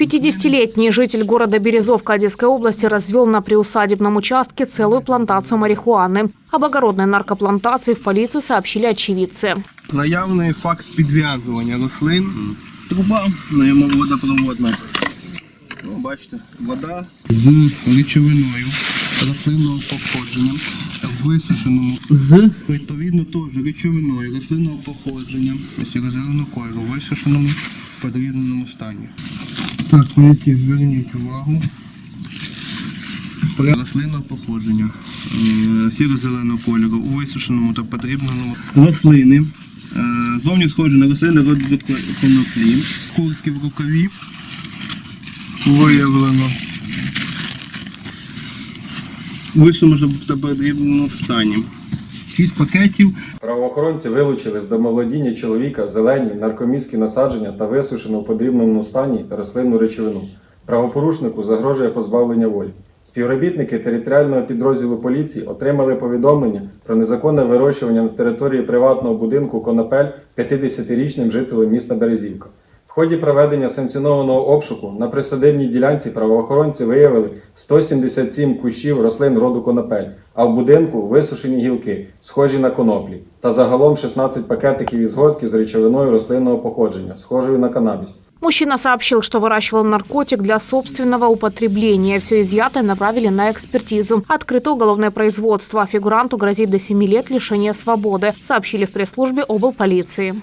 50-летний житель города Березовка Одесской области развел на приусадебном участке целую плантацию марихуаны. Об огородной наркоплантации в полицию сообщили очевидцы. Наявний факт підв'язування рослин. Труба наємо водопроводна. Ну, бачите, вода з речовиною рослинного походження, висушеному з відповідно теж речовиною рослинного походження, ось зеленого кольору, висушеному в подрібненому стані. Так, які зверніть увагу. Рослинного походження е, сіро-зеленого кольору у висушеному та подрібненому рослини. е, Зовні схожі на рослини роду коноплі. Куртки в рукаві виявлено. Висушеному та подрібненому стані. Шість пакетів Правоохоронці вилучили з домоволодіння чоловіка зелені, наркоміські насадження та висушену в подрібному стані рослинну речовину. Правопорушнику загрожує позбавлення волі. Співробітники територіального підрозділу поліції отримали повідомлення про незаконне вирощування на території приватного будинку Конопель 50-річним жителем міста Березівка. В ході проведення санкціонованого обшуку на присадибній ділянці правоохоронці виявили 177 кущів рослин роду конопель, а в будинку висушені гілки, схожі на коноплі, та загалом 16 пакетиків із гортків з речовиною рослинного походження, схожою на канабіс. Мужчина сообщил, что выращивал наркотик для собственного употребления. Все изъятое направили на экспертизу. Открыто уголовное производство. Фигуранту грозит до 7 лет лишения свободы, сообщили в пресс-службе облполиции.